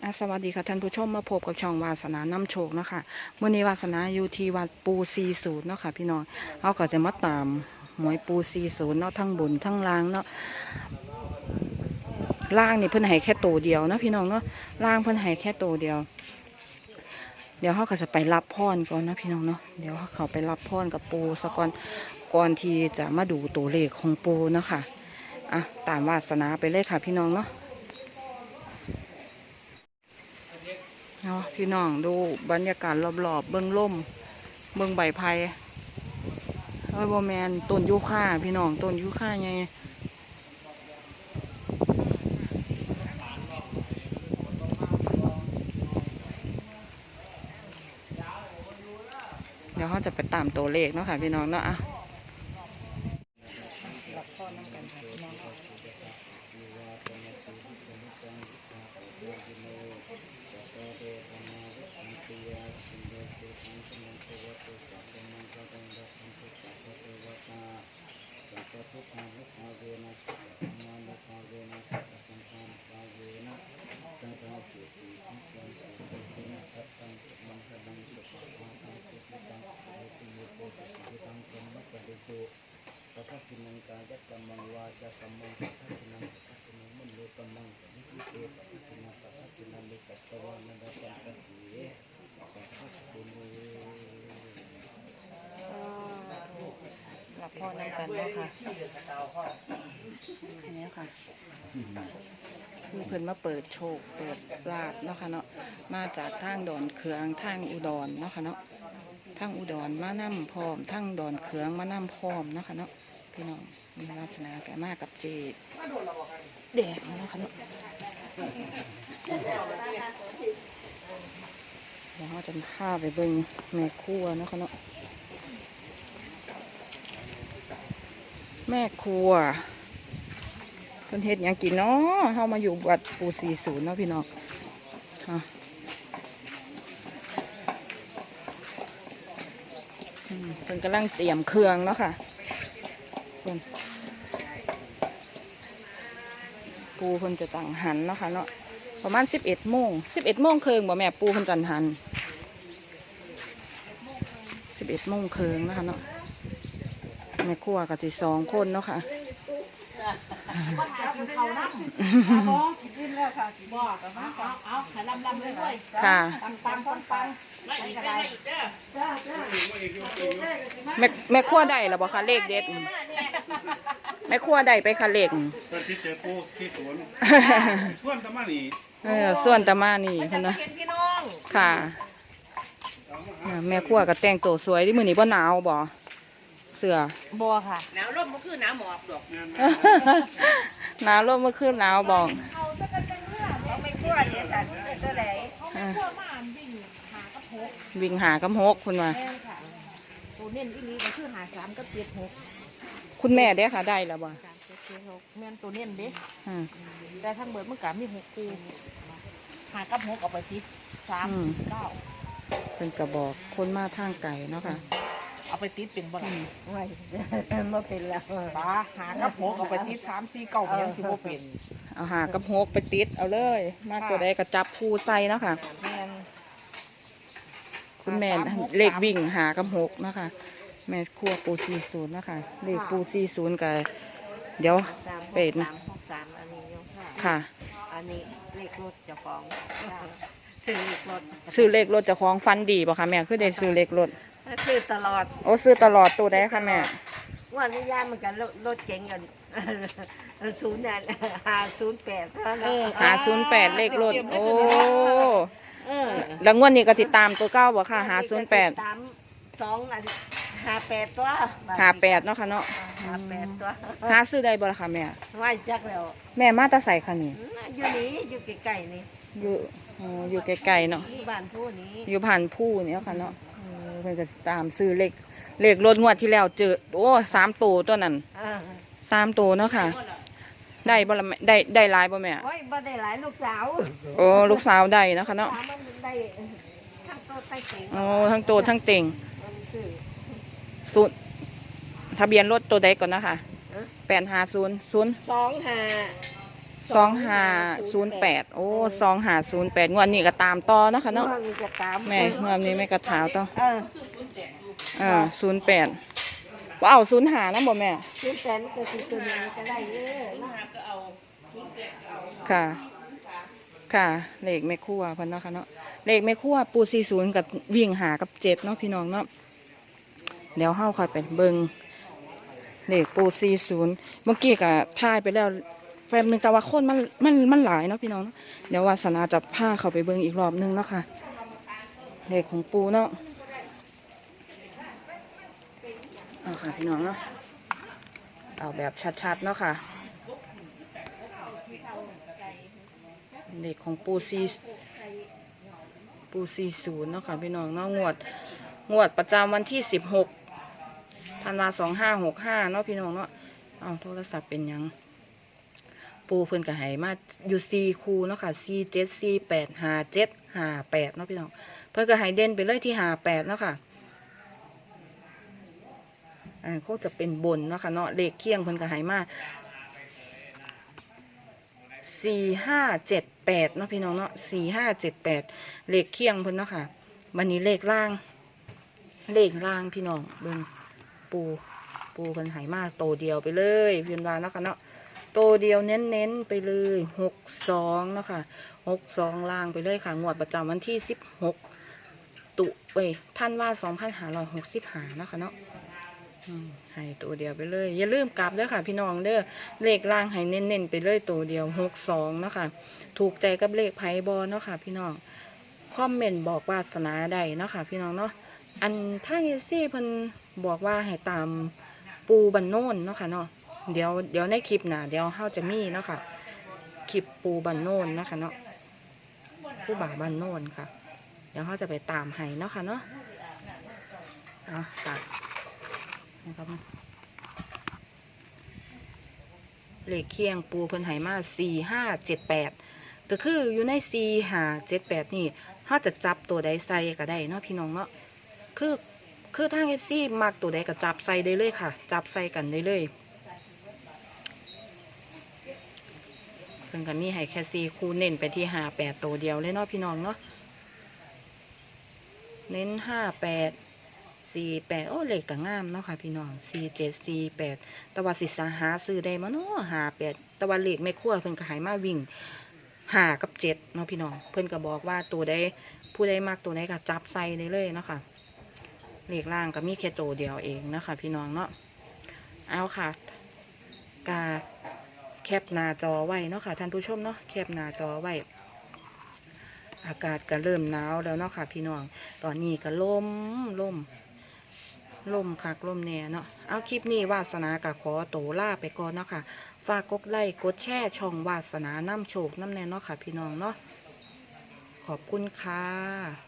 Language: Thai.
สวัสดีค่ะท่านผู้ชมมาพบกับช่องวาสนาน้ำโชคนะคะมื่อนี้วาสนาอยู่ที่วัดปูซีศูนย์เนาะค่ะพี่น้องเขาก็จะมาตามหมวยปูซีศูนย์เนาะทั้งบนทั้งล่างเนาะล่างนี่เพิ่นให้แค่ตัวเดียวนะพี่น้องเนาะล่างเพิ่นให้แค่ตัวเดียว เดี๋ยวเขาก็จะไปรับพรก่อนนะพี่น้องเนาะเดี๋ยวเขาไปรับพรกับปูสะก่อนก่อนที่จะมาดูตัวเลขของปูเนาะค่ะอะตามวาสนาไปเลยค่ะพี่น้องเนาะ เนาะพี่น้องดูบรรยากาศรอบๆ เบื้องล่ม เบื้องใบไผ่เอ้ยบอแมนต้นยูคาพี่น้องต้นยูคาไงเดี๋ยวเขาจะไปตามตัวเลขเนาะค่ะพี่น้องเนาะอะรับพ่อน้ำกันค่ะพี่น้อง สัพพกินังกายกรร มังวาจากรรมังสัพพกินังสัพพกินังมุนโลกรรมังสัพพิเตสัพพกินังสัพพกินังลิกัตตวานันดสัมปะสีสัพพกินังรับพ่อนำกันเนาะค่ะนนี้ค่ะคือเพิ่นมาเปิดโชคเปิดลาบเนาะค่ะเนาะมาจากทางดอนเขืองทางอุดรเนาะค่ะเนาะทางอุดรมานํพร้อมทางดอนเขืองมานํพร้อมเนาะค่ะเนาะ พี่น้องมีวาสนาแก่มากกับเจดแดงเนาะค่ะเนาะเดี๋ยวเราจะพาไปเบิ่งแม่ครัวเนาะคะเนาะแม่ครัวเพิ่นเฮ็ดหยังกินเนาะเฮามาอยู่วัดปู40เนาะพี่น้องฮะอืมเพิ่นกำลังเตรียมเครื่องเนาะค่ะ พิ่นปูเพิ่นจะตั้งหันเนาะค่ะเนาะประมาณ11โมง11โมงครึ่งบ่แม่ปูเพิ่นจันหัน11โมงครึ่งนะคะเนาะแม่ครัวกับสิสองคนเนาะค่ะกินเขาน้ำบอกกินแล้วค่ะบอกเอาเอาเอาขาลำลำเลยด้วยค่ะปังปังปังปังไม่อีกได้จ้าจ้าแม่แม่ครัวได้แล้วบ่คะเลขเด็ด แม่ครัวได้ไปคะเลขเพื่อนที่เจอปูที่สวนส่วนตะมานี่เออส่วนตะมานี่เพิ่นนะเห็นพี่น้องค่ะเออแม่ครัวก็แต่งตัวสวยที่มื้อนี้บ่หนาวบ่เสื้อบัวค่ะ หนาวร่มก็คือหนาวหมอกดอกงานหนาวลมเมื่อคืนหนาวบ่เขาไม่กลัวเลยสัตว์ตัวไหนเออกลัวมากวิ่งหากระพกวิ่งหากำหกคุณว่าแม่ค่ะตัวเน้นอีนี้ก็คือหาสามก็เจ็ดหก คุณแม่เด้อค่ะได้แล้วบ่สามเจ็ดเจ็ดหกแม่นตัวเน้นเด้อืมแต่ทั้งเบิดมันกะมีหกคู่หากระพกเอาไปติดสามสิบเก้าเพิ่นก็บอกคนมาทางไกลเนาะค่ะ เอาไปติดเป็นบ่ล่ะไม่ไม่เป็นแล้ว ป้าหากระโปงเอาไปติดสามสี่เก้าเพียงสิบ่เป็นเอาหากำหกไปติดเอาเลย มากกว่าใดก็จับคู่ใส่เนาะค่ะ แม่นคุณแม่นเลขวิ่งหากำหกนะคะ แม่ครัวปูซีศูนย์นะคะเลขปูซีศูนย์กับเดี๋ยวสามหกเป็ดสามหกสามอันนี้ยกค่ะค่ะ อันนี้เลขรถเจ้าของซื้อเลขรถซื้อเลขรถเจะคล้าของฟันดีป่ะคะแม่คือได้ซื้อเลขรถซื้อตลอดโอ้ซื้อตลอดตัวได้ค่ะแม่ วันนี้ย่านเหมือนกันรถรถเก๋งกันศูนย์นั่นหาศูนย์แปดเท่านั้นหาศูนย์แปดเลขรถโอ้เออแล้วงวดนี้ก็ติดตามตัวเก้าบ่ค่ะหาศูนย์แปด สามสองอัน หาแปดตัวหาแปดเนาะค่ะเนาะหาแปดตัวหาซื้อได้บ่ล่ะค่ะแม่ว่าจักแล้วแม่มาแตาใส่ค่ะนี่อยู่นี่อยู่ใกล้ๆนี่อยู่อ๋ออยู่ไกลๆเนาะที่บ้านผู้นี้อยู่ผ่านผู้เนี่ยค่ะเนาะเออเพิ่นก็ตามซื้อเลขเลขรถงวดที่แล้วเจอโอ้สามตัวตัวนั้นอ่าสามตัวเนาะค่ะ ได้บ่ละแม่ได้ได้หลายบ่แม่โอ้ยบ่ได้หลายลูกสาวโอ้ลูกสาวได้เนาะค่ะเนาะสาวมันได้ทั้งโตใต้เก๋งโอ้ทั้งตัวทั้งเต่งมันซื้อ ศูนย์ทะเบียนรถตัวใดก่อนนะคะเอ๊ะแปดห้าศูนย์ศูนย์สองห้าสองห้าศูนย์แปดโอ้สองห้าศูนย์แปดงวดนี้ก็ตามต่อเนาะคะเนาะว่ามันจะตามแม่งวดนี้แม่กระถาวต่อเอออ่าศูนย์แปดว่าเอาศูนย์หานะบ่แม่ศูนย์แปดมันก็คือตัวนี้ก็ได้เยอะนะค่ะ ค่ะ เลขแม่ครัวเพิ่นเนาะค่ะเนาะเลขแม่ครัวปูสี่ศูนย์กับวิ่งหากับเจ็ดเนาะพี่น้องเนาะ เดี๋ยวเฮาค่อยไปเบิงเลขปูสี่ศูนย์เมื่อกี้ก็ถ่ายไปแล้วแป๊บหนึ่งแต่ว่าคนมันมันมันหลายเนาะพี่น้องเนาะเดี๋ยววาสนาจะพาเขาไปเบิงอีกรอบหนึงเนาะค่ะเลขของปูเนาะเอาค่ะพี่น้องเนาะเอาแบบชัดๆเนาะค่ะเด็กของปูซีปูซีศูนย์เนาะค่ะพี่น้องเนาะงวดงวดประจำวันที่สิบหก ธันวาสองห้าหกห้าเนาะพี่น้องเนาะเอาโทรศัพท์เป็นยัง ปูเพิ่นกระหายมาอยู่ซีคูเนาะค่ะซีเจ็ดซีแปดหาเจ็ดหาแปดเนาะพี่น้อง เพิ่นกระหายเด่นไปเลยที่หาแปดเนาะค่ะอันนคงจะเป็นบนเนาะค่ะเนาะเลขเคียงเพิ่นกระหายมาสี่ห้าเจ็ดแปดเนาะพี่น้องเนาะสี่ห้าเจ็ดแปดเลขเคียงเพิ่นเนาะค่ะวันนี้เลขล่าง เลขล่างพี่น้องเบิ่ง ปู ปูเพิ่นหายมากโตเดียวไปเลยเพื่อนวาเนะค่ะเนาะโตเดียวเน้นเน้นๆไปเลยหกสองเนาะค่ะหกสองล่างไปเลยค่ะงวดประจำวันที่สิบหกตุเอ้ยท่านว่าสองพันหาร้อยหกสิบหานะค่ะเนาะให้ตัวเดียวไปเลย อย่าลืมกลับด้อค่ะ พี่น้องเด้อเลขล่างให้เน้นๆไปเลยตัวเดียวหกสองเนาะค่ะถูกใจกับเลขไพ่บอลเนาะค่ะ พี่น้องคอมเมนต์บอกวาสนาใดเนาะค่ะ พี่น้องเนาะอันท่างเอซี่เพิ่น บอกว่าให้ตามปูบันโน่นเนาะค่ะเนาะเดี๋ยวเดี๋ยวในคลิปน้าเดี๋ยวเฮาจะมีเนาะค่ะคลิปปูบันโน่นเนาะค่ะเนาะผู้บ่าบันโน่นค่ะ เดี๋ยวเฮาจะไปตามให้เนาะค่ะเนาะเอาค่ะนะครับเลขเคียงปูเพิ่นไหมาสี่ห้าเจ็ดแปดก็คืออยู่ในสี่ห้าเจ็ดแปดนี่ถ้าจะจับตัวใดใส่ก็ได้เนาะพี่น้องเนาะคือ คือทางเอฟซีมักตัวใดก็จับใส่ได้เลยค่ะ จับใส่กันได้เลยเพิ่นกันนี่ให้แค่สี่คู่เน้นไปที่ห้าแปดตัวเดียวเลยเนาะพี่น้องเนาะเน้นห้าแปดสี่แปดโอ้เหลขก็งามเนาะค่ะพี่น้องสี่เจ็ดสี่แปดต่ว่าสิสาหาซื้อได้มาเนาะหาแปดต่ว่าเหลขไม่คั่วเพิ่นก็หายมาวิ่งหากับเจ็ดเนาะพี่น้องเพิ่นก็บอกว่าตัวใดผู้ใดมากตัวใดก็จับใส่ได้เลยเนาะค่ะ เลขล่างก็มีแค่ตัวเดียวเองนะคะ พี่น้องเนาะเอาค่ะกาแคปหน้าจอไว้เนาะค่ะท่านผู้ชมเนาะแคปหน้าจอไว้ อากาศก็เริ่มหนาวแล้วเนาะค่ะ พี่น้องตอนนี้ก็ลมลมล่มคักล่มแน่เนาะเอาคลิปนี้วาสนากับขอโตล่าไปก่อนเนาะค่ะฝากกดไลค์กดแชร์ช่องวาสนาน้ำโชคน้ำแน่เนาะค่ะ พี่น้องเนาะขอบคุณค่ะ